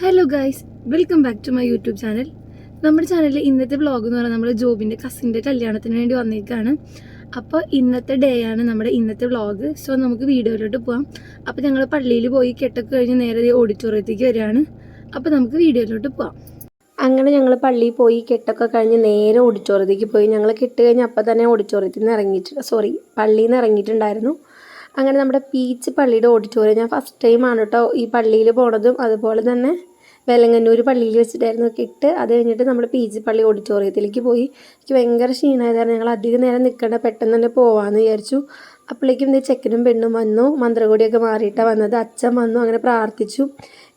Hello guys welcome back to my YouTube channel നമ്മുടെ ചാനലിൽ ഇന്നത്തെ വ്ളോഗ് എന്ന് പറയുന്നത് നമ്മൾ ജോബിന്റെ കസിന്റെ കല്യാണത്തിന് വേണ്ടി വന്നേക്കാണ് അപ്പോൾ ഇന്നത്തെ ഡേ ആണ് നമ്മുടെ ഇന്നത്തെ വ്ളോഗ് സോ നമുക്ക് വീഡിയോയിലോട്ട് പോവാം. അപ്പോൾ ഞങ്ങൾ പള്ളിയിൽ പോയി കെട്ടൊക്കെ കഴിഞ്ഞ് നേരെ ഓഡിറ്റോറിയത്തേക്ക് വരികയാണ്. അപ്പോൾ നമുക്ക് വീഡിയോയിലോട്ട് പോവാം. അങ്ങനെ ഞങ്ങൾ പള്ളിയിൽ പോയി കെട്ടൊക്കെ കഴിഞ്ഞ് നേരെ ഓഡിറ്റോറിയത്തേക്ക് പോയി. ഞങ്ങൾ കെട്ട് കഴിഞ്ഞ് അപ്പം തന്നെ ഓഡിറ്റോറിയത്തിൽ നിന്ന് ഇറങ്ങിയിട്ട് സോറി പള്ളിയിൽ നിന്ന് ഇറങ്ങിയിട്ടുണ്ടായിരുന്നു. അങ്ങനെ നമ്മുടെ പീച്ച് പള്ളിയുടെ ഓഡിറ്റോറിയം ഞാൻ ഫസ്റ്റ് ടൈമാണ് കേട്ടോ ഈ പള്ളിയിൽ പോണതും അതുപോലെ തന്നെ വെലങ്ങന്നൂർ പള്ളിയിൽ വെച്ചിട്ടായിരുന്നു കിട്ട് അത് കഴിഞ്ഞിട്ട് നമ്മൾ പീച്ച് പള്ളി ഓഡിറ്റോറിയത്തിലേക്ക് പോയി. എനിക്ക് ഭയങ്കര ക്ഷീണമായതായിരുന്നു ഞങ്ങൾ അധികം നേരം നിൽക്കേണ്ട പെട്ടെന്ന് തന്നെ പോവാമെന്ന് വിചാരിച്ചു. അപ്പോഴേക്കും ഇത് ചെക്കനും പെണ്ണും വന്നു മന്ത്രകോടിയൊക്കെ മാറിയിട്ടാണ് വന്നത്. അച്ഛൻ വന്നു അങ്ങനെ പ്രാർത്ഥിച്ചു.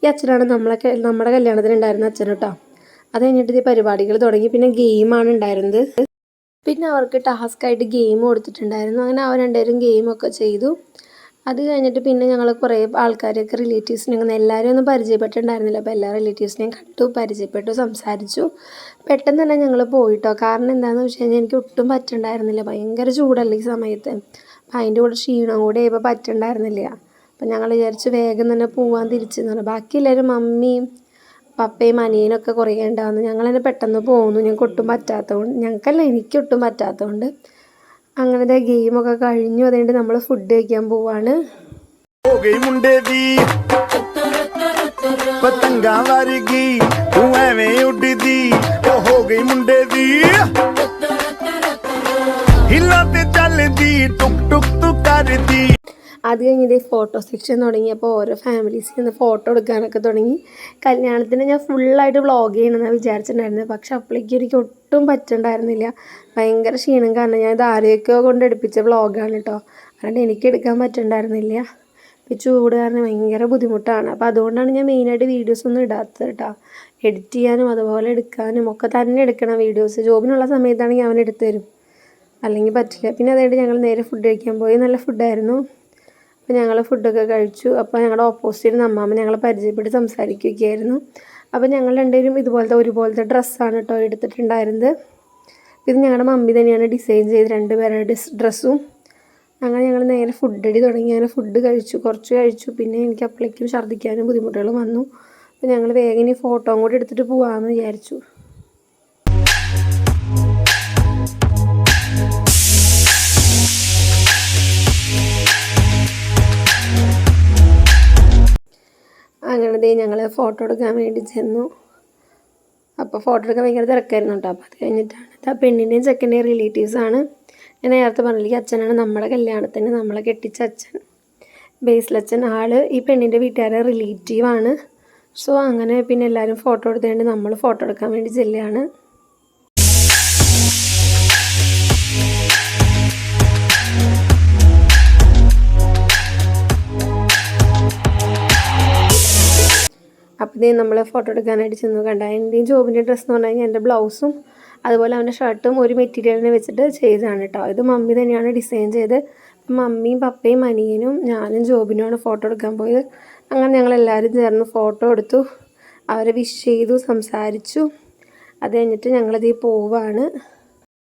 ഈ അച്ഛനാണ് നമ്മളെ നമ്മുടെ കല്യാണത്തിന് ഉണ്ടായിരുന്ന അച്ഛൻ കേട്ടോ അത് കഴിഞ്ഞിട്ട് ഈ പരിപാടികൾ തുടങ്ങി. പിന്നെ ഗെയിമാണ് ഉണ്ടായിരുന്നത്. പിന്നെ അവർക്ക് ടാസ്ക് ആയിട്ട് ഗെയിം കൊടുത്തിട്ടുണ്ടായിരുന്നു. അങ്ങനെ അവർ രണ്ടുപേരും ഗെയിമൊക്കെ ചെയ്തു. അത് കഴിഞ്ഞിട്ട് പിന്നെ ഞങ്ങൾ കുറേ ആൾക്കാരെയൊക്കെ റിലേറ്റീവ്സിനെ അങ്ങനെ എല്ലാവരും ഒന്നും പരിചയപ്പെട്ടിട്ടുണ്ടായിരുന്നില്ല. അപ്പോൾ എല്ലാ റിലേറ്റീവ്സിനെയും കണ്ടു പരിചയപ്പെട്ടു സംസാരിച്ചു. പെട്ടെന്ന് തന്നെ ഞങ്ങൾ പോയിട്ടോ? കാരണം എന്താണെന്ന് വെച്ച് കഴിഞ്ഞാൽ എനിക്ക് ഒട്ടും പറ്റുണ്ടായിരുന്നില്ല. ഭയങ്കര ചൂടല്ലേ ഈ സമയത്ത്. അപ്പം അതിന്റെ കൂടെ ക്ഷീണം കൂടെ ആയപ്പോൾ പറ്റുണ്ടായിരുന്നില്ല. അപ്പം ഞങ്ങൾ വിചാരിച്ചു വേഗം തന്നെ പോവാൻ തിരിച്ചു എന്ന് പറഞ്ഞു. ബാക്കി എല്ലാവരും മമ്മിയും പപ്പയും അനിയനൊക്കെ കുറേ ഉണ്ടാവുന്നു ഞങ്ങൾ തന്നെ പെട്ടെന്ന് പോകുന്നു ഞങ്ങൾക്ക് ഒട്ടും പറ്റാത്തതുകൊണ്ട് ഞങ്ങൾക്കല്ല എനിക്കൊട്ടും പറ്റാത്തതുകൊണ്ട് അങ്ങനത്തെ ഗെയിമൊക്കെ കഴിഞ്ഞു അതുകൊണ്ട് നമ്മൾ ഫുഡ് കഴിക്കാൻ പോവാണ് ਹੋ ਗਈ ਮੁੰਡੇ ਦੀ ਪਤੰਗਾਂ ਵਰਗੀ ਤੂੰ ਐਵੇਂ ਉੱਡਦੀ ਉਹ ਹੋ ਗਈ ਮੁੰਡੇ ਦੀ ਹਿੱਲਾਂ ਤੇ ਚੱਲਦੀ ਟੁਕ ਟੁਕ ਤੂੰ ਕਰਦੀ അത് കഴിഞ്ഞിട്ട് ഫോട്ടോ സെക്ഷൻ തുടങ്ങിയപ്പോൾ ഓരോ ഫാമിലീസിൽ നിന്ന് ഫോട്ടോ എടുക്കാനൊക്കെ തുടങ്ങി. കല്യാണത്തിന് ഞാൻ ഫുള്ളായിട്ട് വ്ളോഗ് ചെയ്യണമെന്ന് വിചാരിച്ചിട്ടുണ്ടായിരുന്നത് പക്ഷെ അപ്പോഴേക്കും എനിക്ക് ഒട്ടും പറ്റുണ്ടായിരുന്നില്ല. ഭയങ്കര ക്ഷീണം കാരണം ഞാൻ ഇത് ആരെയൊക്കെയോ കൊണ്ട് എടുപ്പിച്ച വ്ളോഗാണ് കേട്ടോ അതുകൊണ്ട് എനിക്ക് എടുക്കാൻ പറ്റുന്നുണ്ടായിരുന്നില്ല ഇപ്പോൾ ചൂട് കാരണം ഭയങ്കര ബുദ്ധിമുട്ടാണ്. അപ്പോൾ അതുകൊണ്ടാണ് ഞാൻ മെയിനായിട്ട് വീഡിയോസ് ഒന്നും ഇടാത്തത് കേട്ടോ എഡിറ്റ് ചെയ്യാനും അതുപോലെ എടുക്കാനും ഒക്കെ തന്നെ എടുക്കണം. വീഡിയോസ് ജോബിനുള്ള സമയത്താണെങ്കിൽ അവൻ എടുത്തു തരും. അല്ലെങ്കിൽ പറ്റില്ല. പിന്നെ അതായിട്ട് ഞങ്ങൾ നേരെ ഫുഡ് കഴിക്കാൻ പോയി. നല്ല ഫുഡായിരുന്നു അപ്പോൾ ഞങ്ങൾ ഫുഡൊക്കെ കഴിച്ചു. അപ്പോൾ ഞങ്ങളുടെ ഓപ്പോസിറ്റ് അമ്മാമ്മ ഞങ്ങളെ പരിചയപ്പെട്ട് സംസാരിക്കുകയായിരുന്നു. അപ്പോൾ ഞങ്ങൾ രണ്ടുപേരും ഇതുപോലത്തെ ഒരുപോലത്തെ ഡ്രസ്സാണ് കേട്ടോ എടുത്തിട്ടുണ്ടായിരുന്നത്. ഇത് ഞങ്ങളുടെ മമ്മി തന്നെയാണ് ഡിസൈൻ ചെയ്ത് രണ്ടുപേരുടെ ഡിസ് ഡ്രസ്സും അങ്ങനെ ഞങ്ങൾ നേരെ ഫുഡ് അടി തുടങ്ങി. അങ്ങനെ ഫുഡ് കഴിച്ചു. കുറച്ച് കഴിച്ചു. പിന്നെ എനിക്ക് അപ്പോഴേക്കും ഛർദ്ദിക്കാനും ബുദ്ധിമുട്ടുകൾ വന്നു. അപ്പോൾ ഞങ്ങൾ വേഗം ഇനി ഫോട്ടോയും കൂടി എടുത്തിട്ട് പോകാമെന്ന് വിചാരിച്ചു. ദേ ഞങ്ങൾ ഫോട്ടോ എടുക്കാൻ വേണ്ടി ചെന്നു. അപ്പോൾ ഫോട്ടോ എടുക്കാൻ ഭയങ്കര തിരക്കായിരുന്നു കേട്ടോ. അപ്പോൾ അത് കഴിഞ്ഞിട്ടാണ് ആ പെണ്ണിന്റെയും ചെക്കന്റെയും റിലേറ്റീവ്സാണ് ഞാൻ നേരത്തെ പറഞ്ഞില്ലേ അച്ഛനാണ് നമ്മുടെ കല്യാണത്തിന് നമ്മളെ കെട്ടിച്ച അച്ഛൻ. ബേസിലച്ഛൻ ആൾ ഈ പെണ്ണിന്റെ വീട്ടുകാരെ റിലേറ്റീവാണ് സോ അങ്ങനെ പിന്നെ എല്ലാവരും ഫോട്ടോ എടുത്തുകൊണ്ട് നമ്മൾ ഫോട്ടോ എടുക്കാൻ വേണ്ടി ചെല്ലുകയാണ്. അപ്പോൾ ഇതേ നമ്മൾ ഫോട്ടോ എടുക്കാനായിട്ട് ചെന്നു. കണ്ട? എന്റെയും ജോബിന്റെ ഡ്രസ്സ് എന്ന് പറഞ്ഞു കഴിഞ്ഞാൽ എന്റെ ബ്ലൗസും അതുപോലെ അവന്റെ ഷർട്ടും ഒരു മെറ്റീരിയലിനെ വെച്ചിട്ട് ചെയ്തതാണ് കേട്ടോ ഇത് മമ്മി തന്നെയാണ് ഡിസൈൻ ചെയ്ത്. മമ്മിയും പപ്പയും അനിയനും ഞാനും ജോബിനുമാണ് ഫോട്ടോ എടുക്കാൻ പോയത്. അങ്ങനെ ഞങ്ങൾ എല്ലാവരും ചേർന്ന് ഫോട്ടോ എടുത്തു. അവരെ വിഷ് ചെയ്തു സംസാരിച്ചു. അത് കഴിഞ്ഞിട്ട് ഞങ്ങളതീ പോവാണ്.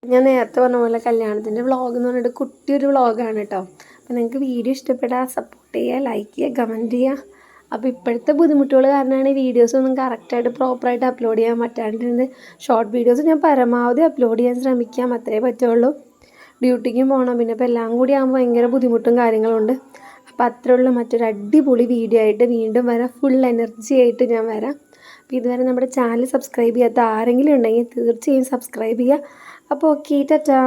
ഞാൻ നേരത്തെ പറഞ്ഞ പോലെ കല്യാണത്തിന്റെ വ്ളോഗ് എന്ന് പറഞ്ഞിട്ട് കുട്ടിയൊരു വ്ളോഗാണ് കേട്ടോ അപ്പോൾ നിങ്ങൾക്ക് വീഡിയോ ഇഷ്ടപ്പെട്ടാൽ സപ്പോർട്ട് ചെയ്യുക ലൈക്ക് ചെയ്യുക കമന്റ് ചെയ്യുക അപ്പോൾ ഇപ്പോഴത്തെ ബുദ്ധിമുട്ടുകൾ കാരണമാണ് വീഡിയോസ് ഒന്നും കറക്റ്റായിട്ട് പ്രോപ്പറായിട്ട് അപ്ലോഡ് ചെയ്യാൻ പറ്റാണ്ടിരുന്നത്. ഷോർട്ട് വീഡിയോസ് ഞാൻ പരമാവധി അപ്ലോഡ് ചെയ്യാൻ ശ്രമിക്കാം അത്രേ പറ്റുള്ളൂ. ഡ്യൂട്ടിക്കും പോകണം പിന്നെ ഇപ്പോൾ എല്ലാം കൂടി ആകുമ്പോൾ ഭയങ്കര ബുദ്ധിമുട്ടും കാര്യങ്ങളുണ്ട്. അപ്പോൾ അത്രയുള്ള മറ്റൊരു അടിപൊളി വീഡിയോ ആയിട്ട് വീണ്ടും വരാം. ഫുൾ എനർജി ആയിട്ട് ഞാൻ വരാം. അപ്പോൾ ഇതുവരെ നമ്മുടെ ചാനൽ സബ്സ്ക്രൈബ് ചെയ്യാത്ത ആരെങ്കിലും ഉണ്ടെങ്കിൽ തീർച്ചയായും സബ്സ്ക്രൈബ് ചെയ്യുക. അപ്പോൾ ഓക്കെ ടാറ്റാ